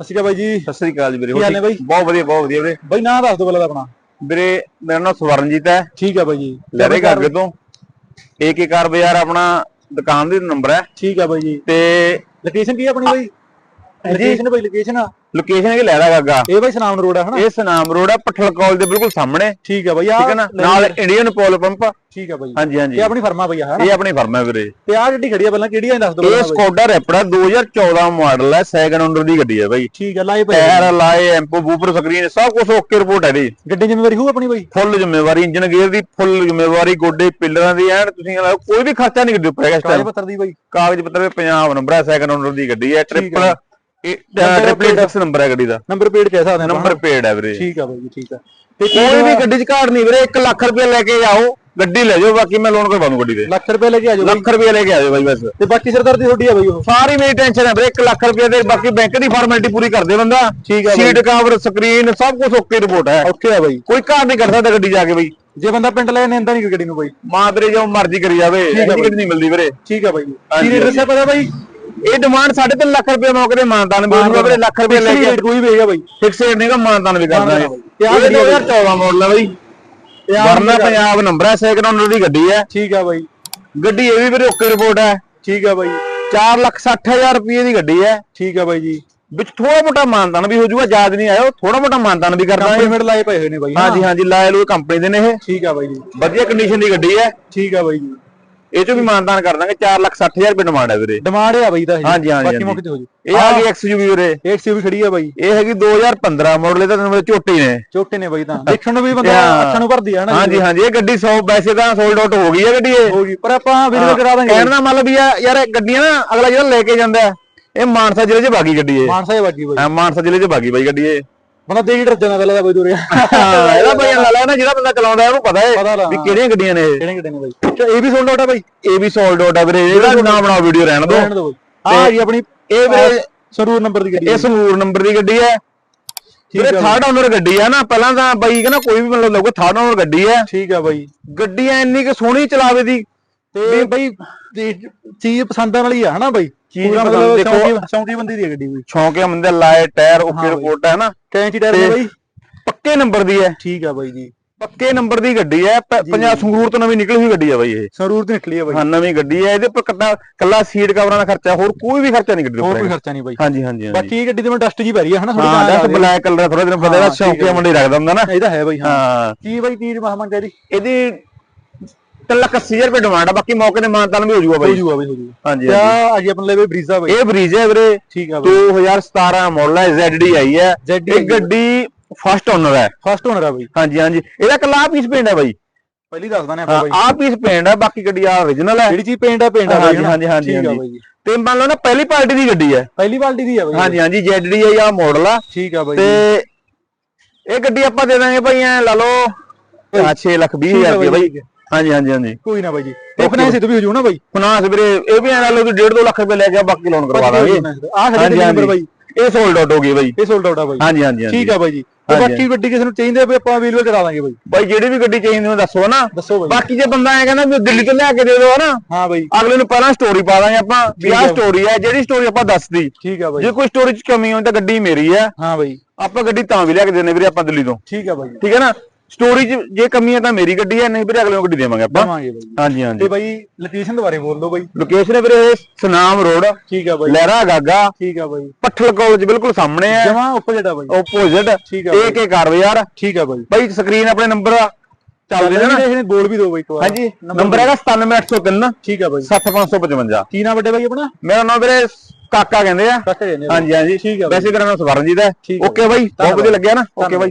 ਅਸੀਂ ਕਾ ਬਾਈ ਜੀ। ਸਤਿ ਸ੍ਰੀ ਅਕਾਲ ਜੀ ਵੀਰੇ ਕੀ ਹਾਲ ਨੇ ਬਾਈ? ਬਹੁਤ ਵਧੀਆ ਬਹੁਤ ਵਧੀਆ ਵੀਰੇ। ਬਾਈ ਨਾਂ ਦੱਸ ਦਿਓ ਪਹਿਲਾਂ ਆਪਣਾ। ਵੀਰੇ ਮੇਰਾ ਨਾਮ ਸਵਰਨਜੀਤ ਹੈ। ਠੀਕ ਆ ਬਾਈ ਜੀ। ਲਹਿਰੇ ਘਾਗੇ ਤੋਂ ਏਕੇ ਕਾਰ ਬਾਜ਼ਾਰ ਆਪਣਾ ਦੁਕਾਨ ਦੀ ਨੰਬਰ ਹੈ। ਠੀਕ ਆ ਬਾਈ ਜੀ। ਤੇ ਲੋਕੇਸ਼ਨ ਕੀ ਆ ਆਪਣੀ ਬਾਈ? ਲੋਕੇਸ਼ਨ ਬਾਈ ਲੋਕੇਸ਼ਨ ਆ ਲੋਕੇਸ਼ਨ ਹੈ ਕਿ ਲਹਿਰਾ ਗਾਗਾ ਇਹ ਬਾਈ ਸਨਾਮ ਰੋਡ ਆ ਹਨਾ? ਇਹ ਸਨਾਮ ਰੋਡ ਹੈ ਪਠਲ ਕਾਲਜ ਦੇ ਬਿਲਕੁਲ ਸਾਹਮਣੇ। ਠੀਕ ਆ ਬਾਈ ਆ ਠੀਕ ਹੈ ਨਾ? ਨਾਲ ਇੰਡੀਅਨ ਪੈਟਰੋਲ ਪੰਪ ਠੀਕ ਆ ਬਾਈ। ਹਾਂਜੀ ਹਾਂਜੀ। ਇਹ ਆਪਣੀ ਫਰਮਾ ਬਈ ਆ ਹਨਾ? ਇਹ ਆਪਣੀ ਫਰਮ ਵੀਰੇ। ਤੇ ਆ ਗੱਡੀ ਖੜੀ ਆ ਪਹਿਲਾਂ ਕਿਹੜੀ ਆ ਦੱਸ ਦਿਓ ਇਹ। ਸਕੋਡਾ ਰੈਪਿਡਾ 2014 ਮਾਡਲ ਹੈ ਸੈਕੰਡ ਓਨਰ ਦੀ ਗੱਡੀ ਹੈ ਬਾਈ। ਠੀਕ ਆ ਲਾਏ ਭਾਈ ਟਾਇਰ ਲਾਏ ਐਂਪੋ ਬੂਪਰ ਸਕਰੀਨ ਸਭ ਕੁਝ ਓਕੇ ਰਿਪੋਰਟ ਹੈ ਜੀ ਗੱਡੀ ਜ਼ਿੰਮੇਵਾਰੀ ਹੋਊ ਆਪਣੀ ਬਾਈ? ਫੁੱਲ ਜ਼ਿੰਮੇਵਾਰੀ ਇੰਜਨ ਗੇਅਰ ਦੀ ਫੁੱਲ ਜ਼ਿੰਮੇਵਾਰੀ ਗੋਡੇ ਪਿੱਲਰਾਂ ਦੀ ਐਨ ਤੁਸੀਂ ਕੋਈ ਵੀ ਖਰਚਾ ਨਹੀਂ ਗੱਡੀ ਉੱਪਰ ਹੈਗਾ ਇਸ ਕਾਗਜ਼ ਟਾਈਮ ਪੱਤਰ ਦੀ ਬਾਈ। ਕਾਗਜ਼ ਪੱਤਰ ਵਿੱਚ ਪੰਜਾਬ ਨੰਬਰ ਹੈ ਸੈਕੰਡ ਓਨਰ ਦੀ ਗੱਡੀ ਹੈ ਟ੍ਰਿਪਲ। ਇਹ ਟ੍ਰਿਪਲ ਐਕਸ ਨੰਬਰ ਹੈ ਗੱਡੀ ਦਾ। ਨੰਬਰ ਪਲੇਟ ਕਹਿ ਸਕਦੇ ਨੰਬਰ ਪੇਡ ਹੈ ਵੀਰੇ। ਠੀਕ ਆ ਬਾਈ ਜੀ ਠੀਕ ਆ। ਤੇ ਕੋਈ ਵੀ ਗੱਡੀ 'ਚ ਘਾਟ ਨਹੀਂ ਵੀਰੇ 1 ਲੱਖ ਰੁਪਏ ਲੈ ਕੇ ਜਾਓ ਗੱਡੀ ਲੈ ਜਾਓ ਬਾਕੀ ਮੈਂ ਲੋਨ ਕਰਵਾ ਦੂੰ ਗੱਡੀ ਦੇ ਲੱਖ ਰੁਪਏ ਲੈ ਕੇ ਆ ਜਾਓ ਲੱਖ ਰੁਪਏ ਲੈ ਕੇ ਆ ਜਾਓ ਬਾਈ ਬਸ। ਤੇ ਬਾਕੀ ਸਰਦਾਰ ਦੀ ਤੁਹਾਡੀ ਆ ਬਾਈ ਉਹ। ਸਾਰੀ ਮੇਰੀ ਟੈਨਸ਼ਨ ਹੈ ਵੀਰੇ 1 ਲੱਖ ਰੁਪਏ ਦੇ ਬਾਕੀ ਬੈਂਕ ਦੀ ਫਾਰਮੈਲਿਟੀ ਪੂਰੀ ਕਰਦੇ ਬੰਦਾ। ਠੀਕ ਆ ਬਾਈ। ਸੀਟ ਕਵਰ ਸਕਰੀਨ ਸਭ ਕੁਝ ਓਕੇ ਰਿਪੋਰਟ ਹੈ। ਓਕੇ ਆ ਬਾਈ। ਕੋਈ ਘਾਟ ਨਹੀਂ ਕਰ ਸਕਦਾ ਗੱਡੀ ਜਾ ਕੇ ਬਈ। ਜੇ ਬੰਦਾ ਪਿੰਡ ਲੈ ਨੇਂਦਾ ਨਹੀਂ ਗੱਡੀ ਨੂੰ ਬਾਈ। ਮਾਂ ਤੇਰੇ ਜੋ ਮਰਜ਼ੀ ਕਰੀ ਜਾਵੇ। ਗੱਡੀ ਨਹੀਂ ਮਿਲਦੀ ਵੀਰੇ। ਠੀਕ ਆ ਬਾਈ। ਕੀ ਰੇਟ ਦੱਸਿਆ ਪਤਾ ਬਾਈ? ਇਹ ਡਿਮਾਂਡ 3.5 ਲੱਖ ਰੁਪਏ ਮੌਕੇ ਤੇ ਮਾਨਦਾਨ ਵੀ ਹੋਊਗਾ ਵੀਰੇ ਲੱਖ ਰੁਪਏ ਲੈ ਕੇ ਕੋਈ ਵੀ ਹੈਗਾ ਬਾਈ। ਫਿਕਸ ਰੇਟ ਨਹੀਂਗਾ ਮਾਨਦਾਨ ਵੀ ਕਰ ਦਾਂਗੇ ਤੇ ਆਹ ਇਹ ਗੱਡੀ 2014 ਮਾਡਲ ਹੈ ਬਈ। ਵਰਨਾ ਪੰਜਾਬ ਨੰਬਰ ਹੈ ਸੈਕੰਡ ਓਨਰ ਦੀ ਗੱਡੀ ਹੈ ਠੀਕ ਆ ਬਾਈ। ਗੱਡੀ ਇਹ ਵੀ ਵੀਰੇ ਓਕੇ ਰਿਪੋਰਟ ਹੈ ਠੀਕ ਆ ਬਾਈ। 4 ਲੱਖ 60 ਹਜ਼ਾਰ ਰੁਪਏ ਦੀ ਗੱਡੀ ਹੈ ਠੀਕ ਆ ਬਾਈ ਜੀ। ਵਿੱਚ ਥੋੜਾ ਮੋਟਾ ਮਾਨਦਾਨ ਵੀ ਹੋ ਜਾਊਗਾ ਯਾਦ ਨਹੀਂ ਆਇਆ ਥੋੜਾ ਮੋਟਾ ਮਾਨਦਾਨ ਵੀ ਕਰ ਦਾਂਗੇ ਕੰਪਲੀਮੈਂਟ ਲਾਏ ਪਏ ਹੋਏ ਨੇ ਬਾਈ ਹਾਂਜੀ ਹਾਂਜੀ ਉਹ ਕੰਪਨੀ ਦੇ ਨੇ ਇਹ। ਠੀਕ ਆ ਬਾਈ ਜੀ। ਵਧੀਆ ਕੰਡੀਸ਼ਨ ਦੀ ਗੱਡੀ ਹੈ ਠੀਕ ਆ ਬਾਈ ਜੀ। ਇਹ ਚੋਂ ਵੀ ਮਾਨਦਾਨ ਕਰ ਦਾਂਗੇ 4 ਲੱਖ 60 ਹਜ਼ਾਰ ਰੁਪਏ ਡਿਮਾਂਡ ਹੈ ਵੀਰੇ। ਡਿਮਾਂਡ ਆ ਬਾਈ ਦਾ। ਹਾਂਜੀ, ਹਾਂਜੀ, ਬਾਕੀ। ਮੌਕੇ ਤੇ ਹੋ ਜੂ। ਇਹ ਆ ਗਈ XUV ਵੀਰੇ। ਇਹ ਸੀ ਵੀ ਖੜੀ ਆ ਬਾਈ। ਇਹ ਹੈਗੀ 2015 ਮਾਡਲ ਇਹਦਾ ਨੰਬਰ ਝੋਟੀ ਨੇ। ਛੋਟੇ ਨੇ ਬਾਈ ਤਾਂ। ਦੇਖਣ ਨੂੰ ਵੀ ਬੰਦਾ ਹਾਂ। ਅੱਖਾਂ ਨੂੰ ਭਰਦੀ ਆ ਹਨਾ ਹਾਂਜੀ ਹਾਂਜੀ ਇਹ ਗੱਡੀ 100 ਵੈਸੇ ਤਾਂ ਸੋਲਡ ਆਊਟ ਹੋ ਗਈ ਹੈ ਗੱਡੀ ਇਹ। ਹੋ ਗਈ ਪਰ ਆਪਾਂ ਵੀਡੀਓ ਕਰਾ ਦਾਂਗੇ। ਕਹਿਣ ਦਾ ਮਤਲਬ ਵੀ ਆ ਯਾਰ ਇਹ ਗੱਡੀਆਂ ਨਾ ਅਗਲਾ ਜਿਹੜਾ ਲੈ ਕੇ ਜਾਂਦਾ ਹੈ, ਇਹ ਮਾਨਸਾ ਜ਼ਿਲ੍ਹੇ 'ਚ ਬਾਗੀ ਗੱਡੀ ਇਹ। ਮਾਨਸਾ ਹੀ ਬਾਈ। ਹਾਂ ਮਾਨਸਾ ਜ਼ਿਲ੍ਹੇ 'ਚ ਬਾਗੀ ਬਾਈ ਗੱਡੀ ਇਹ। ਬੰਦਾ ਦੇਖ ਡਰ ਜਾਂਦਾ ਪਹਿਲਾਂ ਤਾਂ ਹਾਂ ਇਹਦਾ ਭਾਈ ਲਾ ਲਾ ਨਾ ਜਿਹੜਾ ਬੰਦਾ ਚਲਾਉਂਦਾ ਹੈ ਉਹਨੂੰ ਪਤਾ ਹੈ ਵੀ ਹਾਂ। ਕਿਹੜੀਆਂ ਗੱਡੀਆਂ ਨੇ ਇਹ। ਕਿਹੜੇ ਕਿਹੜੇ ਨੇ ਬਾਈ? ਅੱਛਾ ਇਹ ਵੀ ਸੋਲਡ ਆਊਟ ਆ ਬਾਈ? ਇਹ ਵੀ ਸੋਲਡ ਆਊਟ ਆ ਵੀਰੇ ਇਹਦਾ ਨਾ ਬਣਾਓ ਵੀਡੀਓ ਰਹਿਣ ਦਿਓ। ਆ ਜੀ ਆਪਣੀ ਇਹ ਵੀਰੇ ਸਰੂਰ ਨੰਬਰ ਦੀ ਗੱਡੀ ਇਹ ਸੰਗਰੂਰ ਨੰਬਰ ਦੀ ਗੱਡੀ ਹੈ। ਵੀਰੇ ਹੈ ਥਰਡ ਓਨਰ ਗੱਡੀ ਹੈ ਨਾ ਪਹਿਲਾਂ ਤਾਂ ਬਾਈ ਕਹਿੰਦਾ ਕੋਈ ਵੀ ਮਤਲਬ ਲਊਗਾ ਥਰਡ ਓਨਰ ਗੱਡੀ ਹੈ। ਠੀਕ ਆ ਬਾਈ। ਗੱਡੀ ਐ ਇੰਨੀ ਕਿ ਸੋਹਣੀ ਚਲਾਵੇ ਦੀ ਤੇ ਬਾਈ ਚੀਜ਼ ਪਸੰਦਾਂ ਵਾਲੀ ਆ ਹਨਾ ਬਾਈ? ਚੀਜ਼ ਪਸੰਦ ਮਤਲਬ ਦੇਖੋ। ਸ਼ੌਂਕੀ- ਸ਼ੌਂਕੀ ਬੰਦੀ ਦੀ ਆ ਗੱਡੀ ਕੋਈ। ਸ਼ੌਂਕਿਆ ਬੰਦੇ ਲਾਏ ਟਾਇਰ ਹਾਂ ਓਕੇ ਬਾਈ। ਰਿਪੋਰਟ ਹੈ ਨਾ ਕੈਂਚੀ ਟਾਇਰ ਬਾਈ। ਪੱਕੇ ਨੰਬਰ ਦੀ ਹੈ ਠੀਕ ਆ ਬਾਈ ਜੀ। ਪੱਕੇ ਨੰਬਰ ਦੀ ਗੱਡੀ ਹੈ। ਪੰਜਾਬ ਸੰਗਰੂਰ ਤੋਂ ਨਵੀਂ ਨਿਕਲੀ ਹੋਈ ਗੱਡੀ ਹੈ ਬਾਈ ਇਹ। ਸਰੂਰ ਤੇ ਨਿਕਲੀ ਆ ਬਾਈ। ਹਾਂ ਨਵੀਂ ਗੱਡੀ ਹੈ ਇਹਦੇ ਪਰ ਕੱਲਾ ਕੱਲਾ ਸੀਟ ਕਵਰਾਂ ਦਾ ਖਰਚਾ ਹੋਰ ਕੋਈ ਵੀ ਖਰਚਾ ਨਹੀਂ ਗੱਡੀ ਦੇ ਹੋਰ ਉੱਪਰ ਕੋਈ। ਖਰਚਾ ਨਹੀਂ ਬਾਈ। ਹਾਂਜੀ ਹਾਂਜੀ ਬਾਕੀ ਇਹ ਗੱਡੀ ਤੇ ਮੈਂ ਡਸਟ ਜੀ ਪੈ ਰਹੀ ਆ ਹਨਾ ਹਾਂ ਥੋੜੀ ਜਸਟ ਬਲੈਕ ਕਲਰ ਥੋੜਾ ਦਿਨ ਪਤਾ ਹਾਂ, ਹੈ ਠੀਕ ਹੈ ਸ਼ੌਂਕੀਆ ਮੁੰਡੇ ਰੱਖਦਾ ਹੁੰਦਾ ਨਾ। ਇਹਦਾ ਹੈ ਬਾਈ ਹਾਂ। ਹਾਂ। ਕੀ ਬਾਈ ਮਹਾਮਨ ਕਹਿ ਰਹੀ ਇਹਦੀ 3 ਲੱਖ 80 ਹਜ਼ਾਰ ਰੁਪਏ ਡਿਮਾਂਡ ਆ ਬਾਕੀ ਮੌਕੇ ਤੇ ਮਾਨਤਾਨ ਵੀ ਹੋ ਜਾਊਗਾ ਹੋ ਬਾਈ। ਜੂਗਾ ਬਾਈ ਹੋ ਜੂਗਾ ਹਾਂਜੀ ਤੇ ਹਾਂਜੀ। ਆ ਅੱਜ ਆਪਣੇ ਲਈ ਬਰੀਜ਼ਾ ਬਾਈ। ਇਹ ਬਰੀਜ ਹੈ ਵੀਰੇ। ਠੀਕ ਆ ਬਾਈ। 2017 ਮਾਡਲ ਹੈ ZD ਆਈ ਹੈ। ZD ਇਹ ਗੱਡੀ ਫਸਟ ਓਨਰ ਹੈ। ਫਸਟ ਓਨਰ ਆ ਬਾਈ। ਹਾਂਜੀ ਹਾਂਜੀ। ਇਹਦਾ ਕੱਲਾ ਪੀਸ ਪੇਂਟ ਹੈ ਬਾਈ। ਪਹਿਲੀ ਦੱਸ ਦਾਨੇ ਆਪਾਂ ਬਾਈ। ਆਹ ਪੀਸ ਪੇਂਟ ਹੈ ਬਾਕੀ ਗੱਡੀ ਆ origignal ਹੈ। ਜਿਹੜੀ ਚੀਜ਼ ਪੇਂਟ ਆ ਪੇਂਟ ਆ ਬਾਈ ਹਾਂਜੀ, ਹਨਾ? ਹਾਂਜੀ, ਹਾਂਜੀ, ਠੀਕ ਆ ਹਾਂਜੀ। ਬਾਈ। ਜੀ ਤੇ ਮੰਨ ਲਓ ਨਾ ਪਹਿਲੀ ਪਾਰਟੀ ਦੀ ਗੱਡੀ ਹੈ। ਪਹਿਲੀ ਬਾਲਟੀ ਦੀ ਆ ਬਾਈ। ਹਾਂਜੀ ਹਾਂਜੀ ZD ਆਈ ਆ ਮਾਡਲ ਆ। ਠੀਕ ਆ ਬਾਈ। ਤੇ ਇਹ ਗੱਡੀ ਆਪਾਂ ਦੇ ਦਾਂਗੇ ਭਾਈ ਐ ਲਾ ਲਓ 6 ਲੱਖ 20 ਠੀਕ ਆ ਹਜ਼ਾਰ ਰੁਪਏ ਬਾਈ, ਬਾਈ। ਹਾਂਜੀ ਹਾਂਜੀ ਹਾਂਜੀ। ਕੋਈ ਨਾ ਬਾਈ ਜੀ। ਤੇ ਫਾਈਨੈਂਸ ਤੇ ਵੀ ਹੋ ਜੂ ਨਾ ਬਾਈ? ਫਾਈਨਾਂਸ ਵੀਰੇ ਇਹ ਵੀ ਐ ਲਾ ਤੁਸੀਂ 1.5 ਲੱਖ ਰੁਪਏ ਲੈ ਕੇ ਬਾਕੀ ਲੋਨ ਕਰਵਾ ਦਾਂਗੇ। ਆ ਤੇ ਨੰਬਰ ਬਾਈ। ਇਹ ਸੋਲਡ ਆਊਟ ਹੋ ਗਈ ਬਾਈ। ਇਹ ਸੋਲਡ ਆਊਟ ਆ ਬਾਈ। ਹਾਂਜੀ ਹਾਂਜੀ ਠੀਕ ਆ ਬਾਈ ਜੀ। ਤੇ ਬਾਕੀ ਗੱਡੀ ਕਿਸੇ ਨੂੰ ਚਾਹੀਦੀ ਆ ਵੀ ਆਪਾਂ ਅਵੇਲੇਬਲ ਕਰਾ ਦਾਂਗੇ ਬਾਈ। ਬਾਈ ਜਿਹੜੀ ਵੀ ਗੱਡੀ ਚਾਹੀਦੀ ਉਹ ਦੱਸੋ ਨਾ। ਦੱਸੋ ਬਾਈ। ਬਾਕੀ ਜੇ ਬੰਦਾ ਐ ਕਹਿੰਦਾ ਵੀ ਦਿੱਲੀ ਤੋਂ ਲਿਆ ਕੇ ਦੇ ਦਿਓ ਨਾ ਹਾਂ ਬਾਈ। ਅਗਲੇ ਨੂੰ ਪਹਿਲਾਂ ਸਟੋਰੀ ਪਾ ਦਾਂਗੇ ਆਪਾਂ ਵੀ ਆਹ ਆ। ਸਟੋਰੀ ਹੈ ਜਿਹੜੀ ਸਟੋਰੀ ਆਪਾਂ ਦੱਸਦੀ ਠੀਕ ਆ ਬਾਈ। ਜੇ ਕੋਈ ਸਟੋਰੀ ਚ ਕਮੀ ਹੋਈ ਤਾਂ ਗੱਡੀ ਮੇਰੀ ਹੈ ਹਾਂ ਬਾਈ। ਆਪਾਂ ਗੱਡੀ ਤਾਂ ਵੀ ਲਿਆ ਕੇ ਦੇਣੇ ਵੀਰੇ ਆਪਾਂ ਦਿੱਲੀ ਤੋਂ। ਠੀਕ ਆ ਬਾਈ। ਠੀਕ ਹੈ ਨਾ? ਸਟੋਰੀ ਚ ਜੇ ਕਮੀ ਹੈ ਤਾਂ ਮੇਰੀ ਗੱਡੀ ਹੈ ਨਹੀਂ ਵੀਰੇ ਅਗਲੇ ਨੂੰ ਗੱਡੀ ਦੇਵਾਂਗੇ ਆਪਾਂ। ਦਵਾਂਗੇ ਬਾਈ। ਹਾਂਜੀ ਹਾਂਜੀ। ਤੇ ਬਾਈ ਲੋਕੇਸ਼ਨ ਦੇ ਬਾਰੇ ਬੋਲ ਦਿਓ ਬਾਈ। ਲੋਕੇਸ਼ਨ ਹੈ ਵੀਰੇ ਸਨਾਮ ਰੋਡ। ਠੀਕ ਆ ਬਾਈ। ਲਹਿਰਾ ਗਾਗਾ। ਠੀਕ ਆ ਬਾਈ। ਪੱਠਲ ਕਾਲਜ ਬਿਲਕੁਲ ਸਾਹਮਣੇ ਹੈ। ਜਮਾ ਆਪੋਜ਼ਿਟ ਆ ਬਾਈ। ਆਪੋਜ਼ਿਟ ਠੀਕ ਆ ਏ ਕੇ ਕਾਰ ਬਾਜ਼ਾਰ ਠੀਕ ਆ ਬਾਈ। ਬਾਈ ਸਕਰੀਨ ਆਪਣੇ ਨੰਬਰ ਚੱਲਦੇ ਨੇ ਨਾ। ਇਹਨੇ ਬੋਲ ਵੀ ਦਿਓ ਬਾਈ ਇੱਕ ਵਾਰ। ਹਾਂਜੀ ਨੰਬਰ ਹੈਗਾ 97803 ਠੀਕ ਆ ਬਾਈ। 7555 ਕੀ ਨਾਮ ਵੱਡੇ ਬਾਈ ਆਪਣਾ? ਮੇਰਾ ਨਾਮ ਵੀਰੇ ਕਾਕਾ ਕਹਿੰਦੇ ਆ। ਹਾਂਜੀ ਹਾਂਜੀ। ਵੈਸੇ ਨਾਮ ਸਵਰਨਜੀਤ ਹੈ। ਓਕੇ ਬਾਈ। ਬਹੁਤ। ਵਧੀਆ ਲੱਗਿਆ ਨਾ। ਓਕੇ। ਬਾਈ।